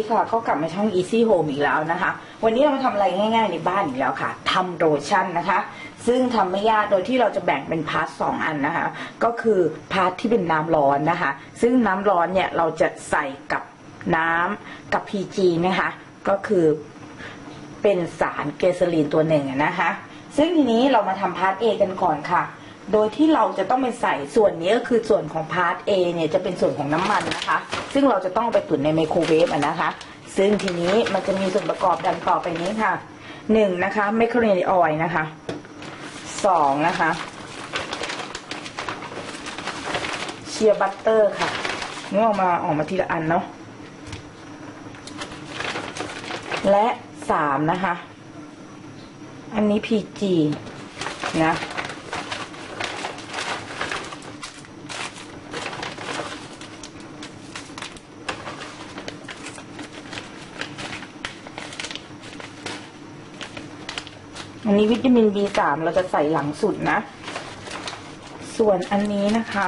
ดีค่ะก็กลับมาช่อง Easy Home อีกแล้วนะคะ วันนี้เรามาทำอะไรง่ายๆในบ้านอีกแล้วค่ะทำโลชั่นนะคะ ซึ่งทำไม่ยากโดยที่เราจะแบ่งเป็นพาร์ทสองอันนะคะ ก็คือพาร์ทที่เป็นน้ำร้อนนะคะ ซึ่งน้ำร้อนเนี่ยเราจะใส่กับน้ำกับ PG นะคะ ก็คือเป็นสารเกสรีนตัวหนึ่งนะคะ ซึ่งทีนี้เรามาทำพาร์ท A กันก่อนค่ะ โดยที่เราจะต้องไปใส่ส่วนนี้ก็คือส่วนของพาร์ท A เนี่ยจะเป็นส่วนของน้ำมันนะคะ ซึ่งเราจะต้องไปตุ๋นในไมโครเวฟอะนะคะ ซึ่งทีนี้มันจะมีส่วนประกอบดังต่อไปนี้ค่ะหนึ่งนะคะเมคคาเรนออยนะคะสองนะคะเชียร์บัตเตอร์ค่ะนี่ออกมาออกมาทีละอันเนาะและสามนะคะ อันนี้ PG นะ อันนี้วิตามิน B3 เราจะใส่หลังสุดนะ ส่วนอันนี้นะคะ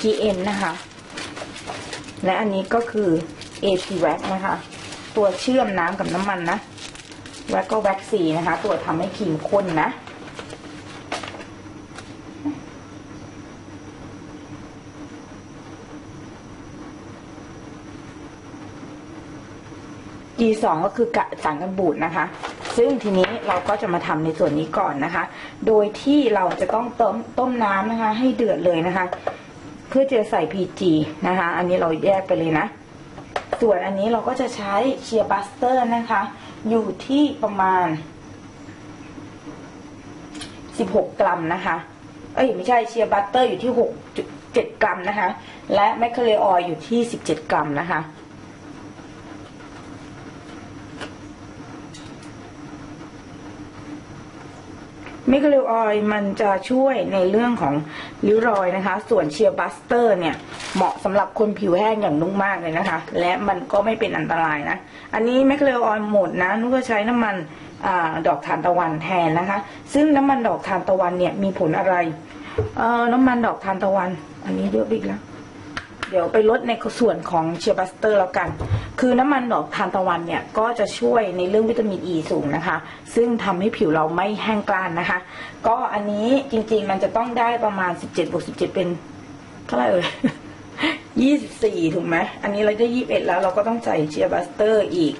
GN นะคะ และอันนี้ก็คือ AP Wax นะคะ ตัวเชื่อมน้ำกับน้ำมันนะแล้วก็แว็กซีนะคะ ตัวทำให้ครีมข้นนะ G2 ก็คือกะสารกันบูดนะคะ ซึ่งทีนี้เราก็จะมาทำในส่วนนี้ก่อนนะคะ โดยที่เราจะต้องต้มต้มน้ำนะคะ ให้เดือดเลยนะคะ เพื่อจะใส่ PG นะคะ อันนี้เราแยกไปเลยนะ ส่วนอันนี้เราก็จะใช้เชียร์บัสเตอร์นะคะ อยู่ที่ประมาณ 16 กรัมนะคะ เอ้ยไม่ใช่เชียร์บัตเตอร์อยู่ที่6.7 กรัมนะคะ และแมคคาเรออยอยู่ที่ 17 กรัมนะคะ มิกลิวออยมันจะช่วยในเรื่องของริ้วรอยนะคะ ส่วนเชียร์บัสเตอร์เนี่ย เหมาะสำหรับคนผิวแห้งอย่างนุ่งมากเลยนะคะ และมันก็ไม่เป็นอันตรายนะ อันนี้เมิกลิวออยหมดนะ นุกก็ใช้น้ำมันอดอกทานตะวันแทนนะคะ ซึ่งน้ำมันดอกทานตะวันเนี่ยมีผลอะไร เออน้ำมันดอกทานตะวัน อันนี้เยอะไปอีกแล้ว เดี๋ยวไปลดในส่วนของเชียร์บัสเตอร์แล้วกัน คือน้ำมันดอกทานตะวันเนี่ยก็จะช่วยในเรื่องวิตามินอ e ีสูงนะคะ ซึ่งทำให้ผิวเราไม่แห้งกร้านนะคะ ก็อันนี้จริงๆมันจะต้องได้ประมาณ 17บวก17 เป็นเท่าไหร่เอ่ย24ถูกไหม อันนี้เราได้21แล้วเราก็ต้องใส่เชียร์บัสเตอร์อีก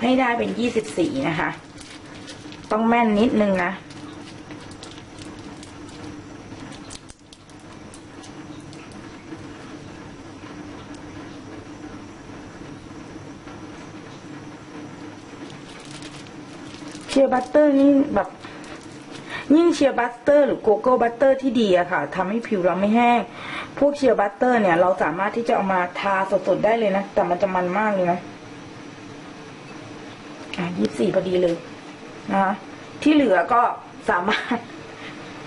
ให้ได้เป็น24นะคะ ต้องแม่นนิดนึงนะ ชียร์บัตเตอร์นี่แบบ ยิ่งเชียร์บัตเตอร์ หรือโกโก้บัตเตอร์ที่ดีอะค่ะทำให้ผิวเราไม่แห้ง พวกเชียร์บัตเตอร์เนี่ย เราสามารถที่จะเอามาทาสดๆได้เลยนะ แต่มันจะมันมากเลยนะอะยี่สี่พอดีเลยนะคะที่เหลือก็สามารถ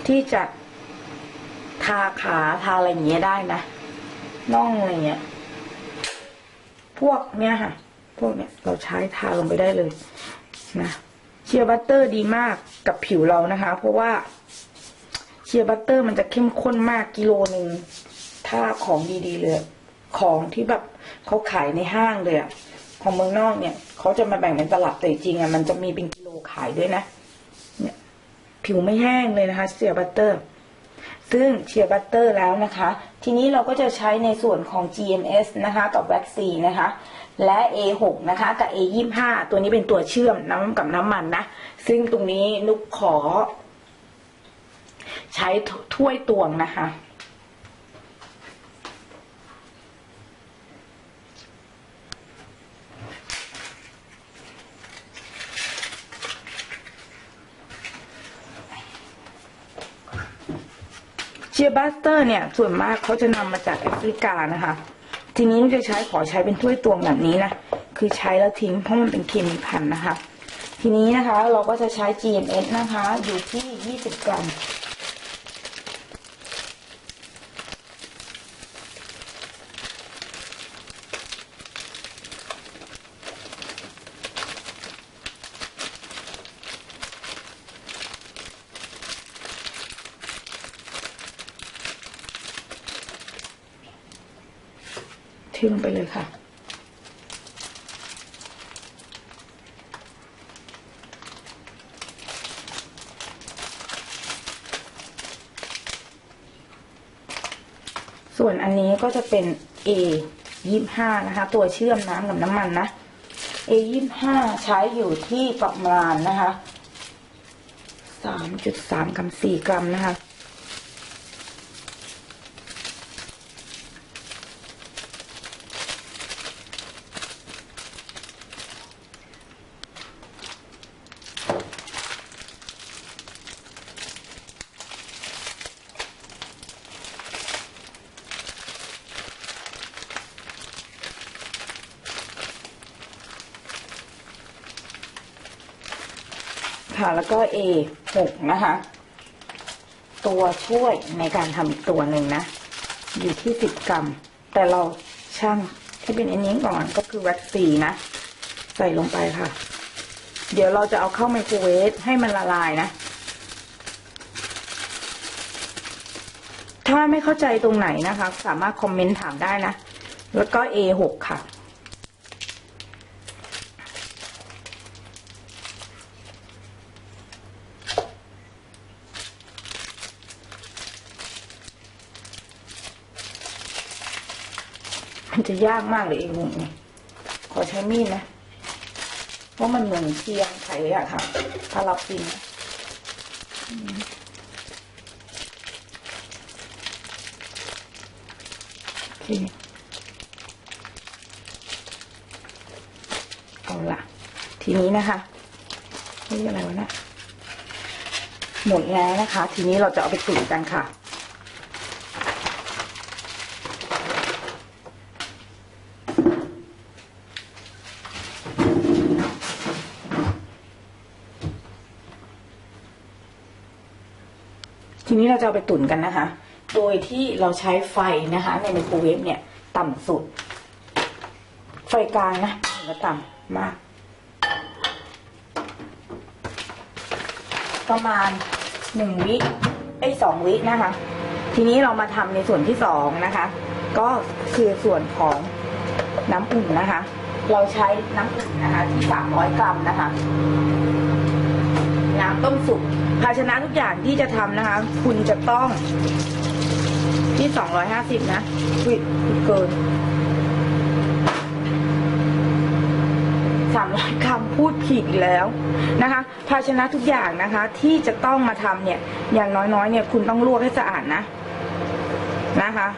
ที่จะทาขาทาอะไรอย่างเงี้ยได้นะน่องอะไรเงี้ย พวกเนี้ยค่ะ พวกเนี้ยเราใช้ทาลงไปได้เลยนะ ชียร์บัตเตอร์ดีมากกับผิวเรานะคะ เพราะว่าเชียร์บัตเตอร์มันจะเข้มข้นมากกิโลหนึ่งถ้าของดีๆเลยของที่แบบเขาขายในห้างเลยอะของเมืองนอกเนี่ยเขาจะมาแบ่งเป็นตลับแต่จริงอะมันจะมีเป็นกิโลขายด้วยนะเนี่ยผิวไม่แห้งเลยนะคะเชียร์บัตเตอร์ ซึ่งเชียร์บัตเตอร์แล้วนะคะ ทีนี้เราก็จะใช้ในส่วนของ GMS นะคะกับแว็กซีนะคะ และ A6 นะคะ กับ A25 ตัวนี้เป็นตัวเชื่อมน้ำกับน้ำมันนะ ซึ่งตรงนี้นุกขอ ใช้ถ้วยตวงนะคะ เชียร์บัสเตอร์เนี่ย ส่วนมากเขาจะนำมาจากแอฟริกานะคะ ทีนี้จะใช้ขอใช้เป็นถ้วยตวงแบบนี้นะ คือใช้แล้วทิ้งเพราะมันเป็นเคมีพันนะคะ ทีนี้นะคะเราก็จะใช้ GMS นะคะ อยู่ที่ 20 กรัม ทิ้งไปเลยค่ะ ส่วนอันนี้ก็จะเป็น A ยี่ห้านะคะ ตัวเชื่อมน้ำกับน้ำมันนะ A ยี่ห้าใช้อยู่ที่ประมาณนะคะสามจุดสามกรัมสี่กรัมนะคะ แล้วก็ A หกนะคะ ตัวช่วยในการทำอีกตัวหนึ่งนะ อยู่ที่สิบกรัม แต่เราช่างที่เป็นอันนี้ก่อนก็คือว็กซีนะ ใส่ลงไปค่ะ เดี๋ยวเราจะเอาเข้าไมโครเวฟให้มันละลายนะ ถ้าไม่เข้าใจตรงไหนนะคะ สามารถคอมเมนต์ถามได้นะ แล้วก็ A หกค่ะ จะยากมากเลยเองนี่ขอใช้มีดนะเพราะมันเหมือนเทียมไขอะค่ะถ้าเราปินโอเคเอาละทีนี้นะคะนี่อะไรวะเนะหมดแล้วนะคะ ทีนี้เราจะเอาไปตุ๋นกันค่ะ ทีนี้เราจะเอาไปตุ๋นกันนะคะ โดยที่เราใช้ไฟนะคะ ในไมโครเวฟเนี่ย ต่ำสุด ไฟกลางนะแล้วต่ำมาก ประมาณหนึ่งวิไอ้สองวินะคะ ทีนี้เรามาทำในส่วนที่สองนะคะ ก็คือส่วนของน้ำอุ่นนะคะ เราใช้น้ำอุ่นนะคะที่สามร้อยกรัมนะคะ น้ำต้มสุกภาชนะทุกอย่างที่จะทำนะคะ คุณจะต้องที่สองร้อยห้าสิบนะวิเกินสามร้อยคำพูดผิดแล้วนะคะ ภาชนะทุกอย่างนะคะ ที่จะต้องมาทำเนี่ย อย่างน้อยๆ เนี่ยคุณต้องลวกให้สะอาดนะนะคะ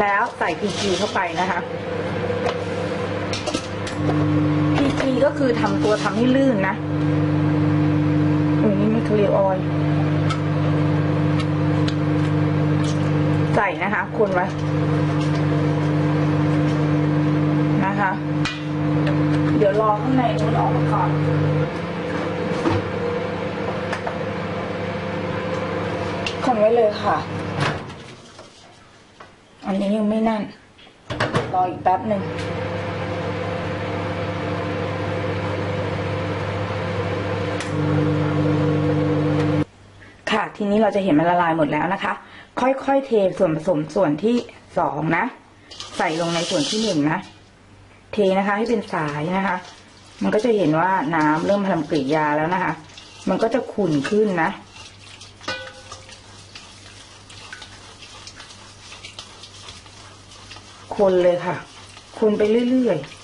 แล้วใส่พีจีเข้าไปนะคะพีจีก็คือทำตัวทำให้ลื่นนะ อันนี้ไม่เคลียร์ออยใส่นะคะคนไว้นะคะ เดี๋ยวรอข้างในมันออกมาก่อนคนไว้เลยค่ะ อันนี้ยังไม่นั่น รออีกแป๊บหนึ่งค่ะ ทีนี้เราจะเห็นมันละลายหมดแล้วนะคะ ค่อยๆเทส่วนผสมส่วนที่สองนะ ใส่ลงในส่วนที่หนึ่งนะ เทนะคะให้เป็นสายนะคะ มันก็จะเห็นว่าน้ำเริ่มทำกริยาแล้วนะคะ มันก็จะขุ่นขึ้นนะคนเลยค่ะ คนไปเรื่อยๆ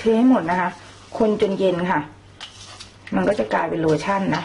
เทให้หมดนะคะ คนจนเย็นค่ะ มันก็จะกลายเป็นโลชั่นนะ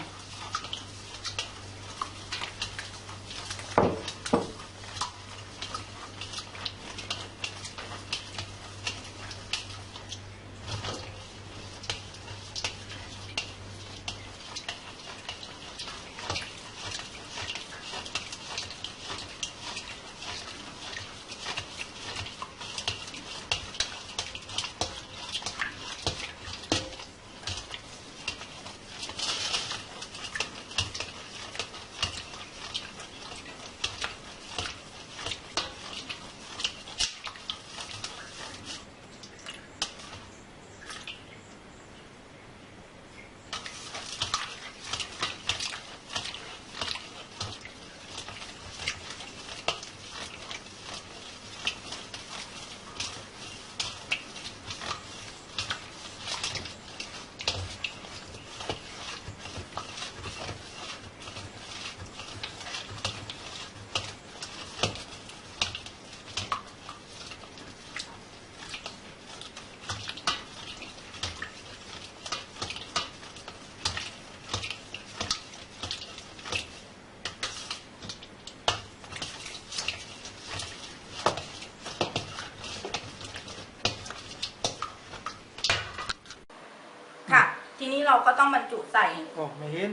ค ทีนี้ เราก็ต้องบรรจุใส่โอ้ไม่เห็น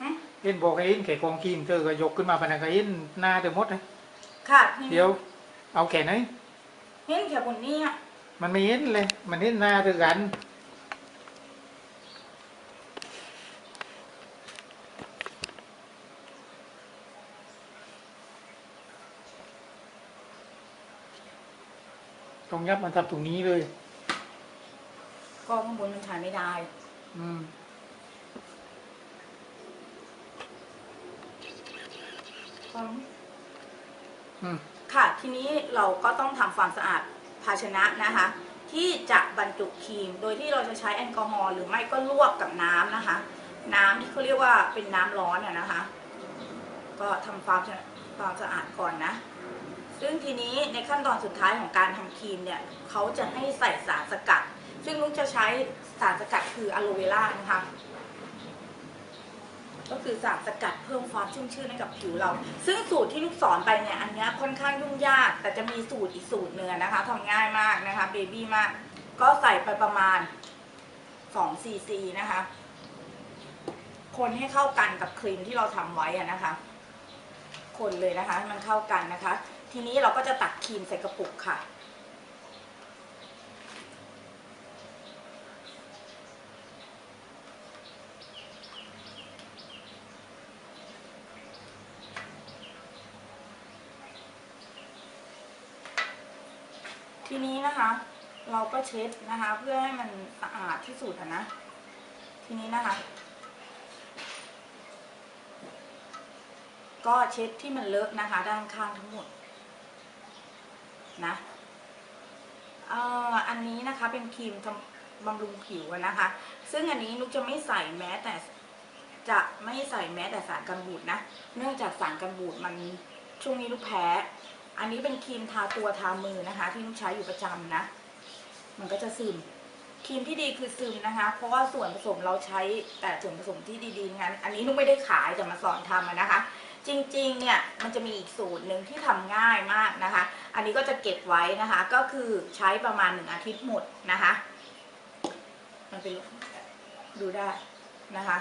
หึเห็นบอกให้เห็นแค่กองคีมเธอก็ยกขึ้นมาปะนันก็เห็นหน้าเธอหมดเลยค่ะทีนี้เดี๋ยว เอาแค่ไหนเห็นแค่บนนี้อะมันไม่เห็นเลย มันเห็นหน้าเธอกัน ต้องยับมันทับตรงนี้เลย ก็ข้างบนมันถ่ายไม่ได้ อืมอืม ค่ะ ทีนี้เราก็ต้องทำความสะอาดภาชนะนะคะ ที่จะบรรจุครีม โดยที่เราจะใช้แอลกอฮอล์หรือไม่ก็ลวกกับน้ำนะคะ น้ำที่เขาเรียกว่าเป็นน้ำร้อนอะนะคะ ก็ทำความสะความสะอาดก่อนนะ ซึ่งทีนี้ในขั้นตอนสุดท้ายของการทำครีมเนี่ยเขาจะให้ใส่สารสกัด ซึ่งนุกจะใช้ สารสกัดคืออะโลเวล่านะคะ ก็คือสารสกัดเพิ่มความชุ่มชื่นให้กับผิวเรา ซึ่งสูตรที่ลูกสอนไปเนี่ยอันเนี้ยค่อนข้างยุ่งยาก แต่จะมีสูตรอีกสูตรเนื้อนะคะทำง่ายมากนะคะเบบี้มาก ก็ใส่ไปประมาณ2ซีซีนะคะ คนให้เข้ากันกับครีมที่เราทำไว้นะคะ คนเลยนะคะให้มันเข้ากันนะคะ ทีนี้เราก็จะตักครีมใส่กระปุกค่ะ นี้นะคะ เราก็เช็ดนะคะ เพื่อให้มันสะอาดที่สุดนะ ทีนี้นะคะ ก็เช็ดที่มันเลอะนะคะ ด้านข้างทั้งหมดนะเอ่ออันนี้นะคะเป็นครีมบำรุงผิวนะคะ ซึ่งอันนี้นุกจะไม่ใส่แม้แต่จะไม่ใส่แม้แต่สารกันบูดนะ เนื่องจากสารกันบูดมันช่วงนี้ลูกแพ้ อันนี้เป็นครีมทาตัวทามือนะคะ ที่นุกใช้อยู่ประจำนะ มันก็จะซึมครีมที่ดีคือซึมนะคะ เพราะว่าส่วนผสมเราใช้แต่ส่วนผสมที่ดีๆงั้น อันนี้นุกไม่ได้ขายแต่มาสอนทำนะคะ จริงๆเนี่ยมันจะมีอีกสูตรหนึ่งที่ทำง่ายมากนะคะ อันนี้ก็จะเก็บไว้นะคะ ก็คือใช้ประมาณหนึ่งอาทิตย์หมดนะคะ มันเป็นดูได้นะคะ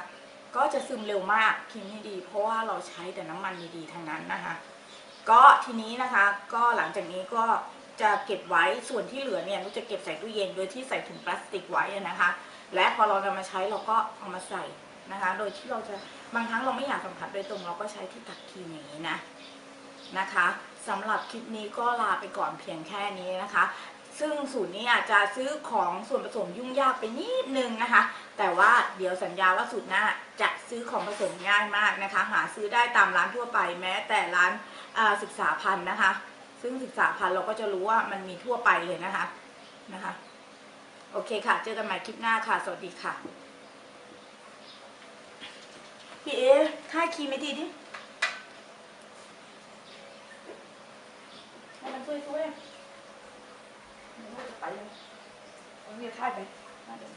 ก็จะซึมเร็วมากครีมที่ดี เพราะว่าเราใช้แต่น้ำมันดีๆทั้งนั้นนะคะ ก็ทีนี้นะคะก็หลังจากนี้ก็จะเก็บไว้ส่วนที่เหลือเนี่ยนุกจะเก็บใส่ตู้เย็นโดยที่ใส่ถุงพลาสติกไว้นะคะ และพอเรานำมาใช้เราก็เอามาใส่นะคะ โดยที่เราจะบางครั้งเราไม่อยากสัมผัสโดยตรงเราก็ใช้ที่ตักครีมอย่างนี้นะนะคะสำหรับคลิปนี้ก็ลาไปก่อนเพียงแค่นี้นะคะ ซึ่งสูตรนี้อาจจะซื้อของส่วนผสมยุ่งยากไปนิดนึงนะคะ แต่ว่าเดี๋ยวสัญญาว่าสูตรหน้าจะซื้อของผสมง่ายมากนะคะ หาซื้อได้ตามร้านทั่วไปแม้แต่ร้าน ศึกษาพันธุ์นะคะ ซึ่งศึกษาพันธุ์เราก็จะรู้ว่ามันมีทั่วไปเลยนะคะนะคะ โอเคค่ะ เจอกันใหม่คลิปหน้าค่ะ สวัสดีค่ะ พี่เอค่ายคีไม่ดีดิให้มันช่วยช่วยๆเดี๋ยวเราจะไปเลยเอาเมียค่ายไปน่าเดี๋ยว